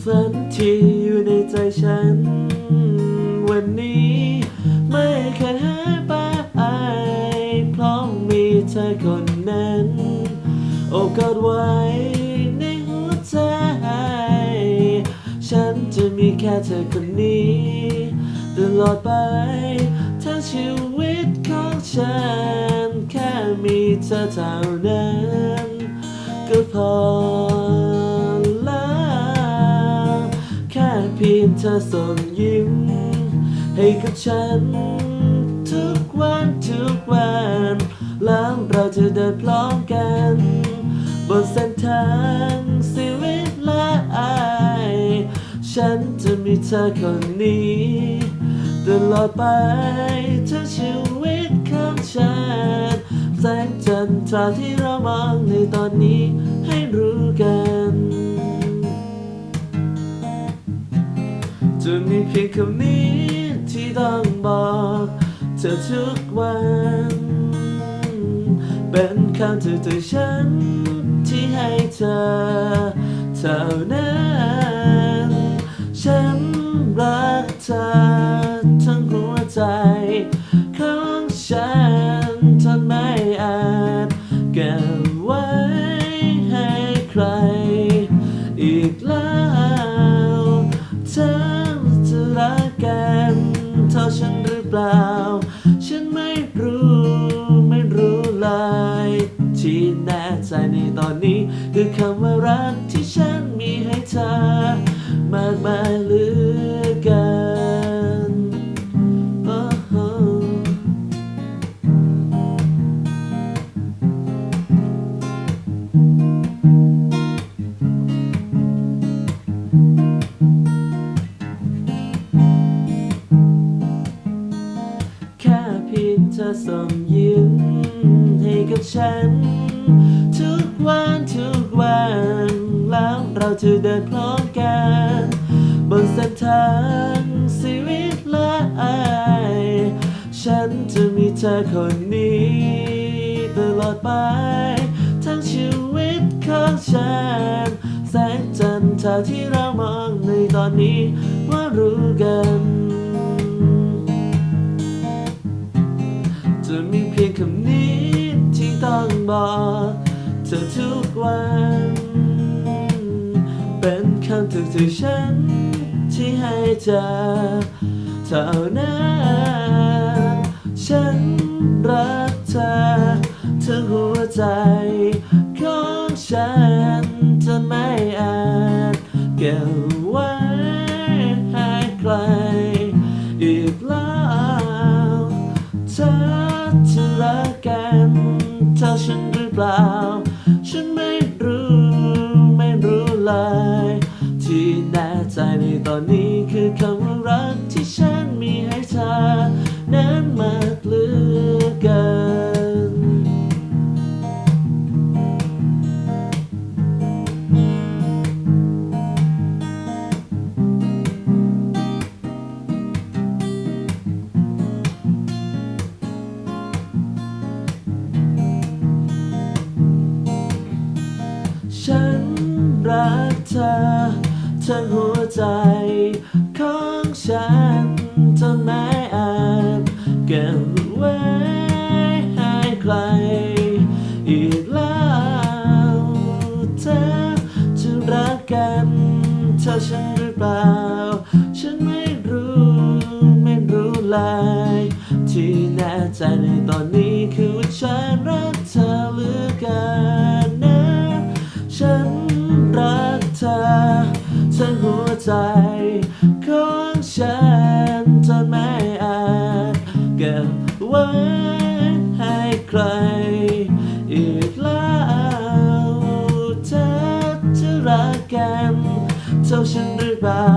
ฝันที่อยู่ในใจฉัน วันนี้ไม่เคยหายไปเพราะมีเธอคนนั้น โอกอดไว้ มีแค่เธอคนนี้ตลอดไปทั้งชีวิตของฉัน แค่มีเธอเท่านั้น ก็พอแล้วแค่เพียงเธอส่งยิ้ม ให้กับฉัน ทุกวันทุกวันแล้วเราจะเดินพร้อมกัน บนเส้นทางชีวิต ฉันจะมีเธอคนนี้ตลอดไปทั้งชีวิตของฉันแสงจันทราที่เรามองในตอนนี้ให้รู้กัน จะมีเพียงคำนี้ที่ต้องบอกเธอทุกวัน เป็นคำจากใจฉันที่ให้เธอเท่านั้น ล่า ฉันไม่รู้ ไม่รู้เลยที่แน่ใจในตอนนี้ คือคำว่ารักที่ฉันมีให้เธอ มากมายเหลือ ฉัน ทุกวันทุกวันแล้วเราจะเดินพร้อมกัน บนเส้นทางชีวิตและอายฉันจะมีเธอคนนี้ตลอดไป ทั้งชีวิตของฉันแสงจันทราที่เรามองในตอนนี้ว่ารู้กันจะมีเพียงคำนี้ บอกเธอทุกวัน เป็นคำถึงใจฉัน ที่ให้เธอเท่านั้นฉันรัก ฉั รักเธอทั้งหัวใจของฉันจนไม่อาจเก็บไว้ให้ใครอีกแล้วเธอจะรักกันเท่าฉันหรือเปล่า ฉันไม่รู้ไม่รู้เลยที่แน่ใจในตอนนี้คือว่าฉันรัก ไว้ให้ใครอีกแล้วเธอจะรักกันเท่าฉันหรือเปล่า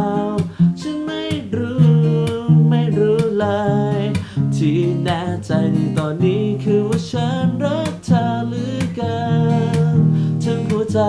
ฉันไม่รู้ไม่รู้เลย ที่แน่ใจในตอนนี้คือว่าฉันรักเธอเหลือเกินทั้งหัวใจ